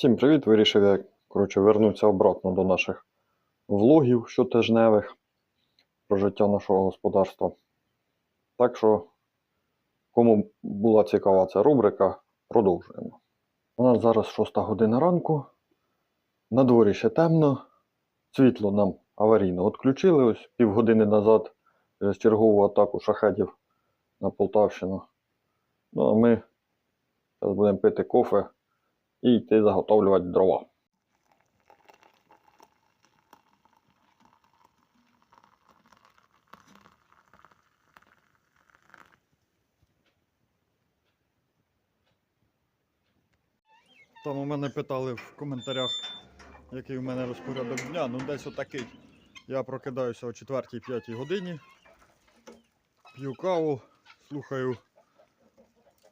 Всім привіт! Вирішив я коротше, вернутися обратно до наших влогів щотижневих про життя нашого господарства. Так що, кому була цікава ця рубрика, продовжуємо. У нас зараз 6 година ранку. На дворі ще темно. Світло нам аварійно відключили ось півгодини назад через чергову атаку шахедів на Полтавщину. Ну а ми зараз будемо пити кофе і йти заготовлювати дрова. Там у мене питали в коментарях, який у мене розпорядок дня. Ну десь отакий. Я прокидаюся о 4-5 годині, п'ю каву, слухаю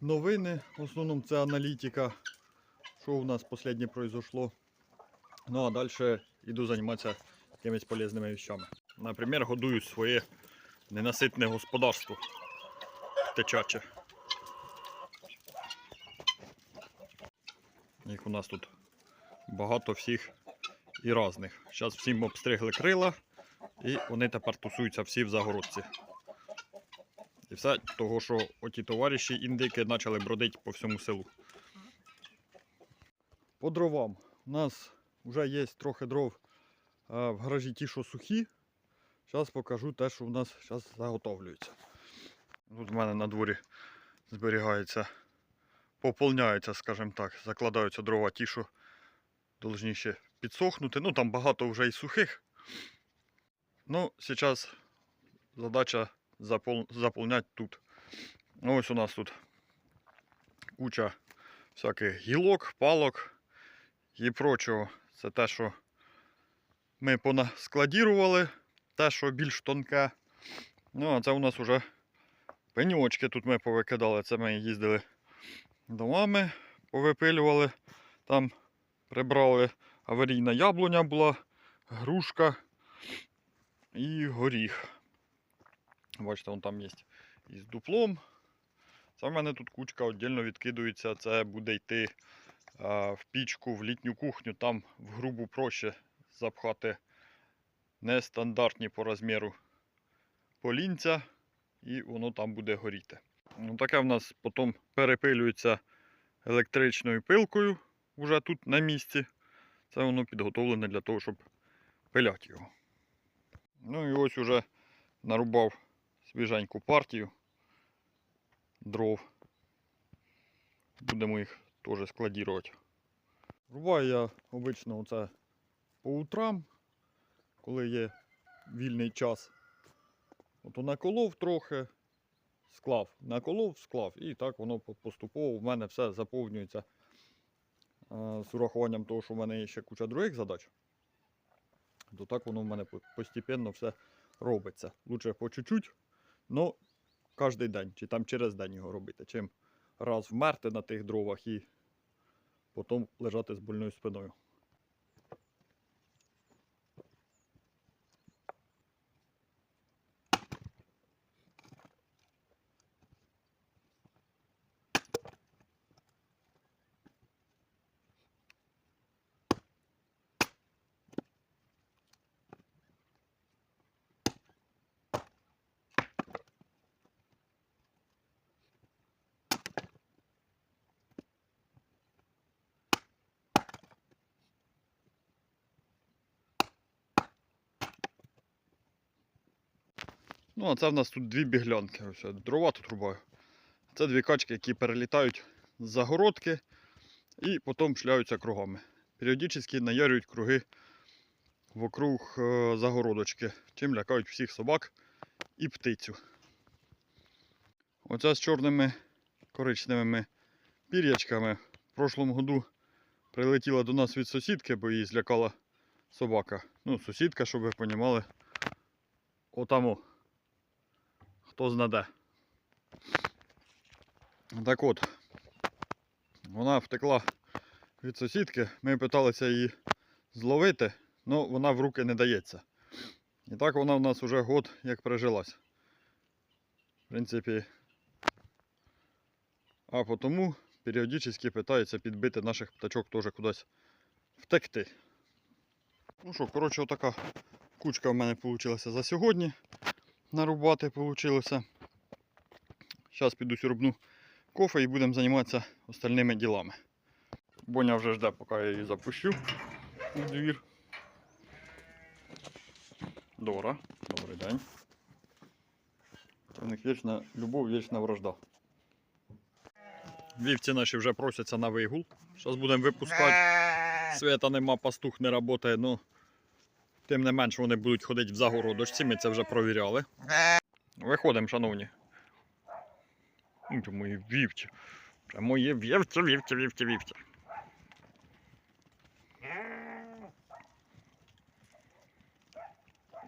новини. В основному це аналітика, що у нас останнє произошло. Ну а далі йду займатися якимись полезними вещами. Наприклад, годую своє ненаситне господарство течаче. Їх у нас тут багато всіх і різних. Зараз всім обстригли крила, і вони тепер тусуються всі в загородці. І все того, що оті товариші індики почали бродити по всьому селу. По дровам. У нас вже є трохи дров в гаражі ті, що сухі. Зараз покажу те, що у нас зараз заготовлюється. Тут в мене на дворі зберігається, поповняється, скажімо так, закладаються дрова ті, що повинні ще підсохнути. Ну там багато вже і сухих. Ну, зараз задача заповняти тут. Ось у нас тут куча всяких гілок, палок і прочого. Це те, що ми понаскладірували, те, що більш тонке. Ну, а це у нас вже пеньочки тут ми повикидали. Це ми їздили домами, повипилювали. Там прибрали аварійна яблуня була, грушка і горіх. Бачите, вон там є із дуплом. Це в мене тут кучка віддільно відкидується. Це буде йти в пічку, в літню кухню. Там в грубу проще запхати нестандартні по розміру полінця, і воно там буде горіти. Ну, таке в нас потім перепилюється електричною пилкою вже тут на місці. Це воно підготовлене для того, щоб пиляти його. Ну і ось уже нарубав свіженьку партію дров. Будемо їх теж складірувати. Рубаю я обично оце по утрам, коли є вільний час. От наколов трохи, склав, наколов, склав, і так воно поступово в мене все заповнюється. А, З урахуванням того, що в мене є ще куча других задач, то так воно в мене по- постепенно все робиться. Лучше по чуть-чуть, але кожен день, чи там через день його робити, чим раз вмерти на тих дровах і потім лежати з больною спиною. Ну, а це в нас тут дві біглянки. Ось дрова тут рубаю. Це дві качки, які перелітають з загородки і потім шляються кругами. Періодично наярюють круги вокруг е, загородочки, чим лякають всіх собак і птицю. Оця з чорними коричневими пір'ячками в прошлому году прилетіла до нас від сусідки, бо її злякала собака. Ну, сусідка, щоб ви розуміли, отамо хто знаде. Так от, вона втекла від сусідки. Ми питалися її зловити, але вона в руки не дається. І так вона в нас вже год як прижилась. В принципі, а потому періодично питається підбити наших птачок теж кудись втекти. Ну що, коротше, отака кучка в мене вийшла за сьогодні. Нарубати вийшло. Зараз піду сюрбну кофе і будемо займатися остальними ділами. Боня вже жде, поки я її запущу у двір. Дора, добрий день. У них вічна любов, вічна вражда. Вівці наші вже просяться на вигул. Зараз будемо випускати. Свята нема, пастух не працює, ну тим не менш вони будуть ходити в загородочці, ми це вже провіряли. Виходимо, шановні. Це мої вівці. Це мої вівці, вівці, вівці, вівці.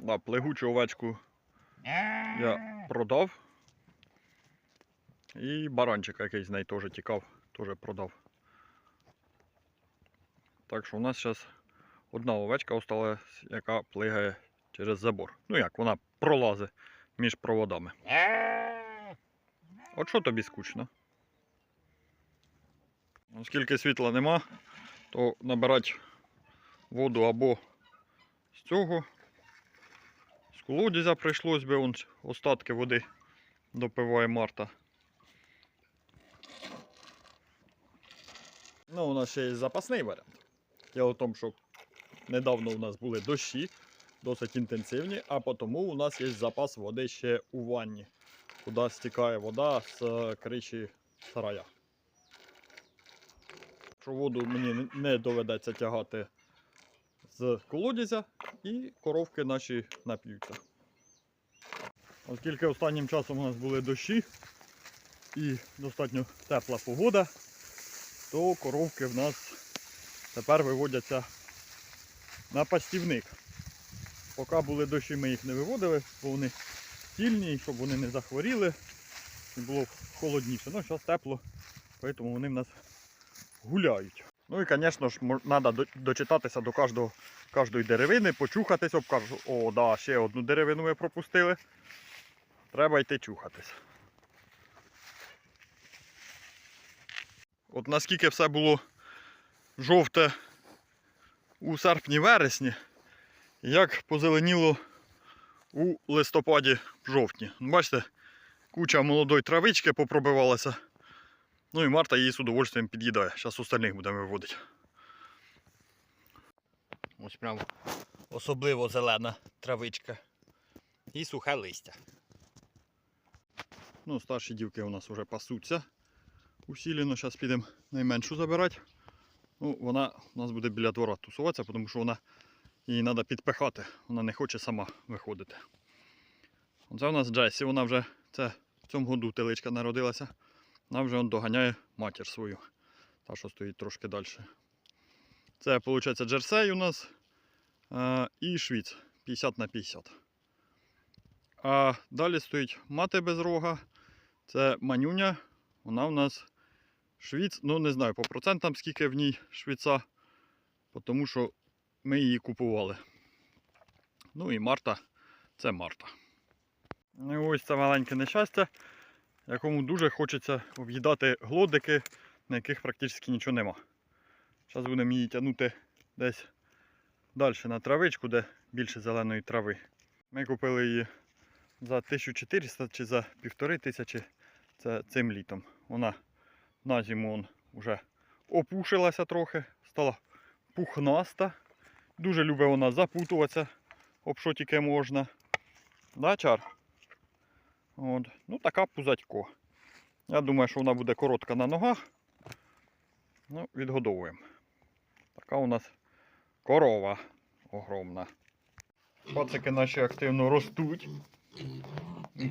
Да, плегучу овечку я продав. І баранчика якийсь з неї теж тікав, теж продав. Так що у нас зараз одна овечка осталась, яка плигає через забор. Ну як, вона пролазить між проводами. От що тобі скучно? Оскільки світла нема, то набирати воду або з цього. З колодязя прийшлось би, он остатки води допиває Марта. Ну, у нас ще є запасний варіант. Діло в тому, що недавно у нас були дощі, досить інтенсивні, а тому у нас є запас води ще у ванні, куди стікає вода з е, криші сарая. Що воду мені не доведеться тягати з колодязя і коровки наші нап'ються. Оскільки останнім часом у нас були дощі і достатньо тепла погода, то коровки в нас тепер виводяться на пастівник. Поки були дощі, ми їх не виводили, бо вони тільні, щоб вони не захворіли і було холодніше. Ну, зараз тепло, тому вони в нас гуляють. Ну і, звісно ж, треба дочитатися до кожного, кожної деревини, почухатись об кожну. О, да, ще одну деревину ми пропустили. Треба йти чухатись. От наскільки все було жовте у серпні-вересні, як позеленіло у листопаді жовтні. Бачите, куча молодої травички попробивалася. Ну і Марта її з удовольствием під'їдає. Зараз остальних будемо виводити. Ось прям особливо зелена травичка. І сухе листя. Ну, старші дівки у нас вже пасуться. Усілено, зараз підемо найменшу забирати. Ну, вона у нас буде біля двора тусуватися, тому що вона її треба підпихати. Вона не хоче сама виходити. Оце у нас Джесі, вона вже це в цьому году теличка народилася. Вона вже он доганяє матір свою. Та, що стоїть трошки далі. Це, виходить, джерсей у нас а, і швіц 50 на 50. А далі стоїть мати без рога. Це манюня. Вона у нас швіц, ну не знаю по процентам скільки в ній швіца, тому що ми її купували. Ну і Марта це Марта. Ну, і ось це маленьке нещастя, якому дуже хочеться об'їдати глодики, на яких практично нічого нема. Зараз будемо її тягнути десь далі на травичку, де більше зеленої трави. Ми купили її за 1400 чи за 1500 це цим літом. Вона на зиму он вже опушилася трохи, стала пухнаста. Дуже любить вона запутуватися, об що тільки можна. Да, чар? От. Ну така пузатько. Я думаю, що вона буде коротка на ногах. Ну, відгодовуємо. Така у нас корова огромна. Пацики наші активно ростуть.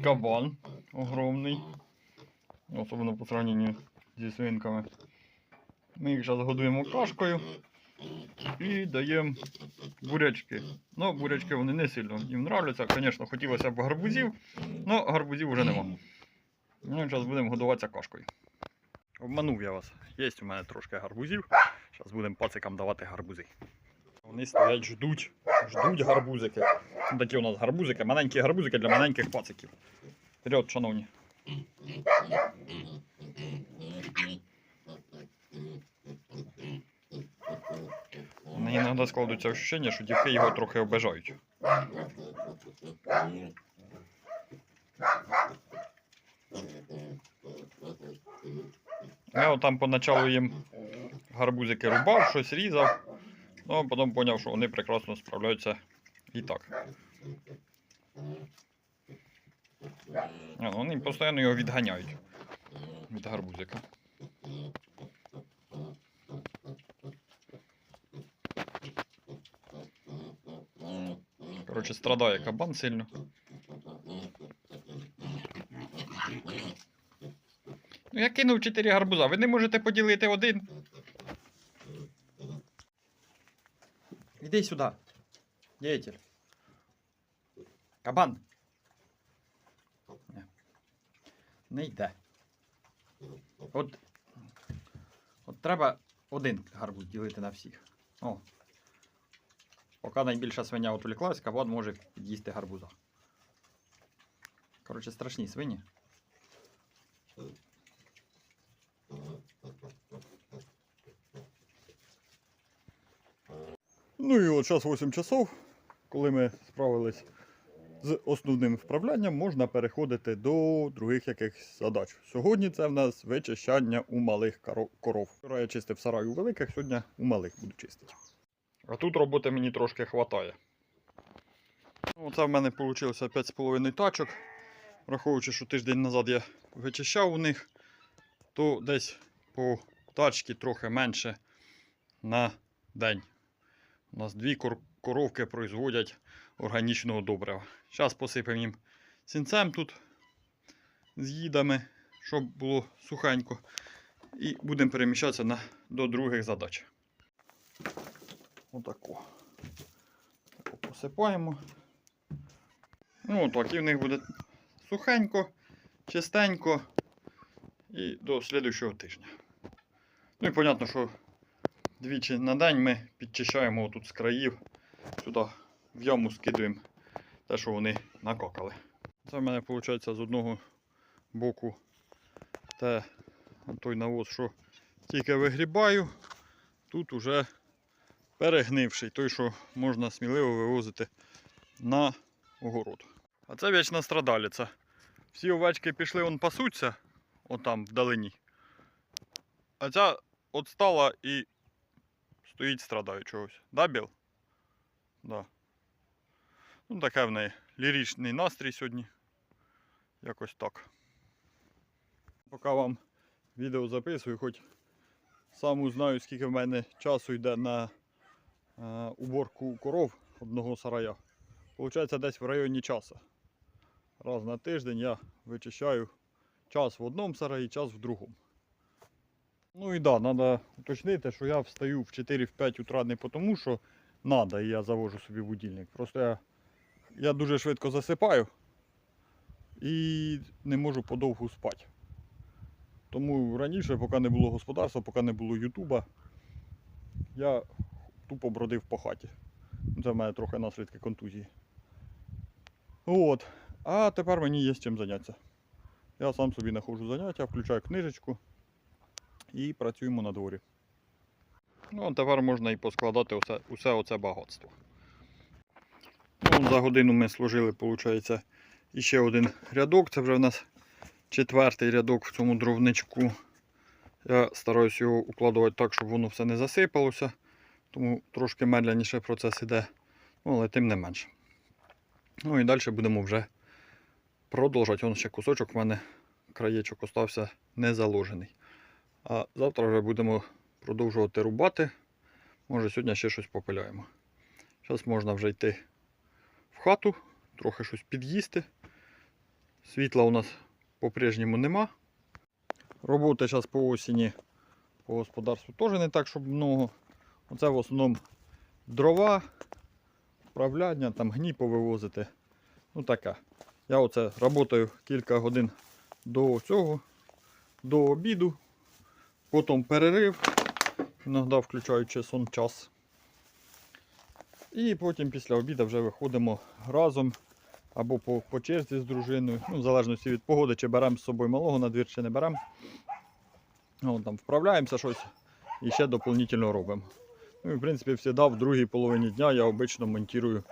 Кабан огромний. Особливо по сравненню зі свинками. Ми їх зараз годуємо кашкою і даємо бурячки. Ну, бурячки вони не сильно їм нравляться. Звісно, хотілося б гарбузів, але гарбузів вже нема. Ну, зараз будемо годуватися кашкою. Обманув я вас. Є у мене трошки гарбузів. Зараз будемо пацикам давати гарбузи. Вони стоять, ждуть, ждуть гарбузики. Такі у нас гарбузики, маленькі гарбузики для маленьких пациків. Вперед, шановні. У мене іноді складуться відчуття, що дівки його трохи обижають. Я там поначалу їм гарбузики рубав, щось різав, ну а потім зрозумів, що вони прекрасно справляються і так. Вони постійно його відганяють від гарбузика. Коротше, страдає кабан сильно. Ну я кинув 4 гарбуза, ви не можете поділити один. Іди сюди. Діятель. Кабан. Не йде. От треба один гарбуз ділити на всіх. О. Поки найбільша свиня отвлеклась, кабан може під'їсти гарбуза. Коротше, страшні свині. Ну і от зараз 8 часов, коли ми справились з основним вправлянням, можна переходити до других якихось задач. Сьогодні це в нас вичищання у малих коров. Вчора я чистив сарай у великих, сьогодні у малих буду чистити. А тут роботи мені трошки хватає. Ну, Це в мене вийшло 5,5 тачок. Враховуючи, що тиждень назад я вичищав у них, то десь по тачці трохи менше на день. У нас дві коровки производять органічного добрива. Зараз посипемо їм сінцем тут з їдами, щоб було сухенько. І будемо переміщатися на, до других задач. Отако. Тако посипаємо. Ну, отак, і в них буде сухенько, чистенько і до слідуючого тижня. Ну і понятно, що двічі на день ми підчищаємо тут з країв, сюди в яму скидуємо те, що вони накокали. Це в мене виходить з одного боку те, той навоз, що тільки вигрібаю, тут уже перегнивший, той, що можна сміливо вивозити на огород. А це вічна страдалиця. Всі овечки пішли, он пасуться, отам вдалині. А ця от стала і стоїть, страдає чогось. Да, Біл? Да. Ну, таке в неї ліричний настрій сьогодні. Якось так. Поки вам відео записую, хоч сам узнаю, скільки в мене часу йде на е, уборку коров одного сарая. Получається десь в районі часу. Раз на тиждень я вичищаю час в одному сараї, час в другому. Ну і да, треба уточнити, що я встаю в 4-5 утра не тому, що треба, і я завожу собі будильник. Просто я, я дуже швидко засипаю і не можу подовгу спати. Тому раніше, поки не було господарства, поки не було Ютуба, я тупо бродив по хаті. Це в мене трохи наслідки контузії. От. А тепер мені є з чим зайнятися. Я сам собі знаходжу заняття, включаю книжечку і працюємо на дворі. Ну, а тепер можна і поскладати усе, усе оце багатство. За годину ми служили, виходить, іще один рядок. Це вже в нас четвертий рядок в цьому дровничку. Я стараюсь його укладувати так, щоб воно все не засипалося. Тому трошки медленніше процес іде, ну, але тим не менше. Ну і далі будемо вже продовжувати. Вон ще кусочок в мене краєчок остався не заложений. А завтра вже будемо продовжувати рубати. Може сьогодні ще щось попиляємо. Зараз можна вже йти в хату, трохи щось під'їсти. Світла у нас по-прежньому нема. Роботи зараз по осені по господарству теж не так, щоб много. Оце в основному дрова, вправляння, там гні повивозити. Ну таке. Я оце працюю кілька годин до цього, до обіду, потім перерив, іноді включаючи сон час. І потім після обіду вже виходимо разом або по, по черзі з дружиною, ну, в залежності від погоди, чи беремо з собою малого на двір, чи не беремо. Ну, там вправляємося щось і ще доповнительно робимо. Ну і в принципі завжди в другій половині дня я обично монтую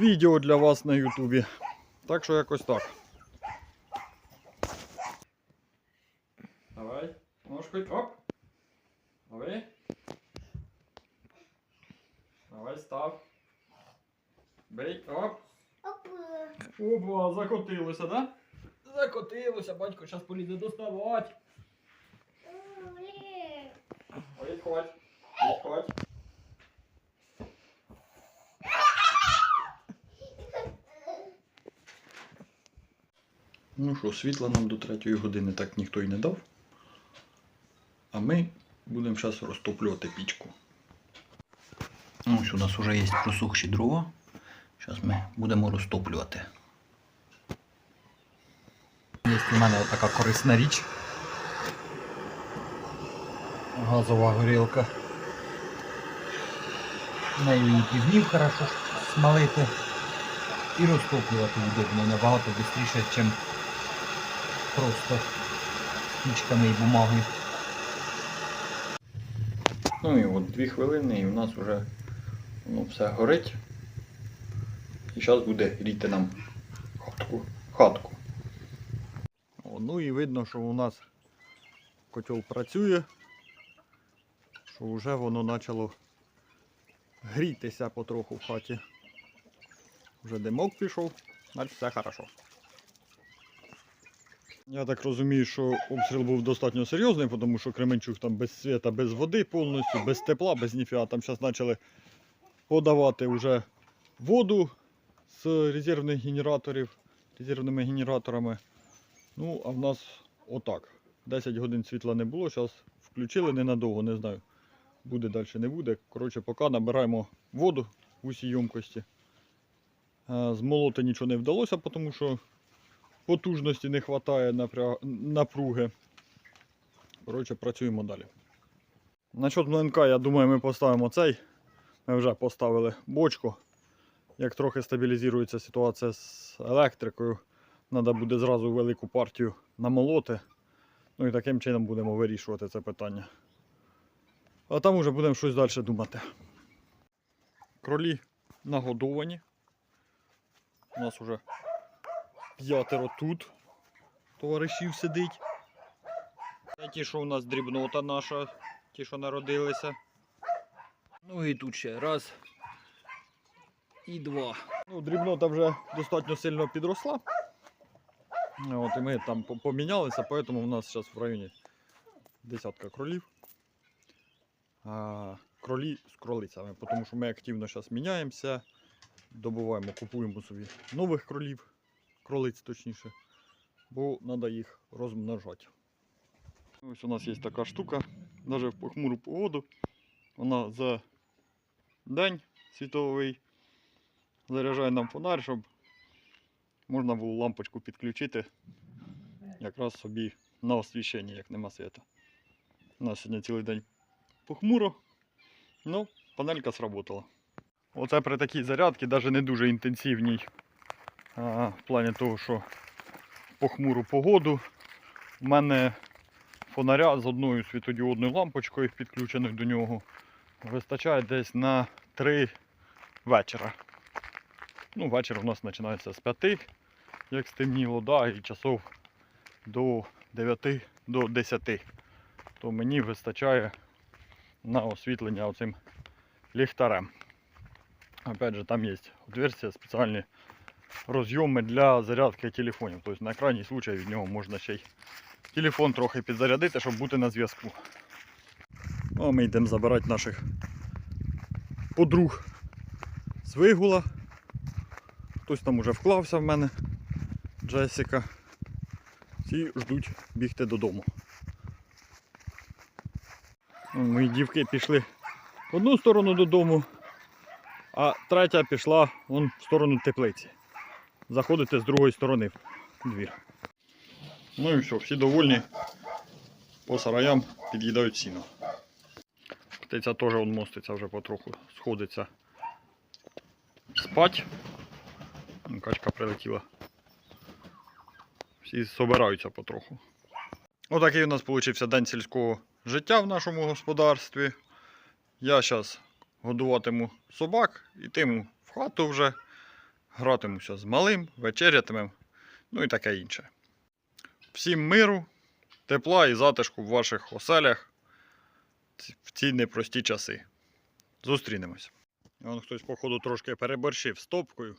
відео для вас на Ютубі. Так що якось так. Закотилося, да? Закотилося, батько зараз полізе доставати. Відходь, відходь. Ну що, світла нам до третьої години так ніхто й не дав. А ми будемо зараз розтоплювати пічку. Ось у нас вже є просохші дрова. Зараз ми будемо розтоплювати. Є у мене така корисна річ. Газова горілка. Нею і півнів хорошо смалити. І розтоплювати удобно набагато швидше, ніж просто спічками і бумагою. Ну і от дві хвилини і у нас вже воно все горить. І зараз буде гріти нам хатку. хатку. Ну і видно, що у нас котел працює, що вже воно почало грітися потроху в хаті. Вже димок пішов, значить все хорошо. Я так розумію, що обстріл був достатньо серйозний, тому що Кременчук там без світа, без води повністю, без тепла, без ніфіга. Там зараз почали подавати вже воду з резервних генераторів, резервними генераторами. Ну, а в нас отак. 10 годин світла не було, зараз включили ненадовго, не знаю. Буде далі, не буде. Коротше, поки набираємо воду в усій ємкості. Е, Змолоти нічого не вдалося, тому що потужності не вистачає напруги. Коротше, працюємо далі. Насчет млинка, я думаю, ми поставимо цей. Ми вже поставили бочку. Як трохи стабілізується ситуація з електрикою, треба буде зразу велику партію намолоти. Ну і таким чином будемо вирішувати це питання. А там уже будемо щось далі думати. Кролі нагодовані. У нас уже п'ятеро тут товаришів сидить. Це ті, що у нас дрібнота наша, ті, що народилися. Ну і тут ще раз. І два. Ну, дрібнота вже достатньо сильно підросла. От, і ми там по- помінялися, тому у нас зараз в районі десятка кролів. А, кролі з кролицями, тому що ми активно зараз міняємося, добуваємо, купуємо собі нових кролів, кролиць точніше, бо треба їх розмножати. Ось у нас є така штука, навіть в похмуру погоду. Вона за день світовий заряджає нам фонарь, щоб можна було лампочку підключити якраз собі на освіщення, як нема світа. У нас сьогодні цілий день похмуро, ну, панелька сработала. Оце при такій зарядці, навіть не дуже інтенсивній, а, в плані того, що похмуру погоду у мене фонаря з одною світодіодною лампочкою, підключеною до нього, вистачає десь на 3 вечора. Ну, вечір у нас починається з 5, як стемніло, да, і часов до 9 до 10. То мені вистачає на освітлення оцим ліхтарем. Опять же, там є отверстия, спеціальні розйоми для зарядки телефонів. Тобто на крайній случай від нього можна ще й телефон трохи підзарядити, щоб бути на зв'язку. Ну, А ми йдемо забирати наших подруг з вигула. Хтось там уже вклався в мене, Джесіка. Всі ждуть бігти додому. Ну, Мої дівки пішли в одну сторону додому, а третя пішла вон в сторону теплиці. Заходити з другої сторони в двір. Ну і все, всі довольні. По сараям під'їдають сіно. Птиця теж он моститься вже потроху, сходиться спать. Качка прилетіла. Всі собираються потроху. Отакий у нас вийшов день сільського життя в нашому господарстві. Я зараз годуватиму собак, йтиму в хату вже, гратимуся з малим, вечерятимем, ну і таке інше. Всім миру, тепла і затишку в ваших оселях в ці непрості часи. Зустрінемось. Вон хтось, походу, трошки переборщив з топкою.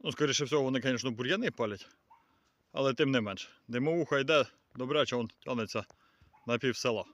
Ну, скоріше всього, вони, звісно, бур'яни палять. Але тим не менш, димовуха йде, добряче он тянеться на пів села.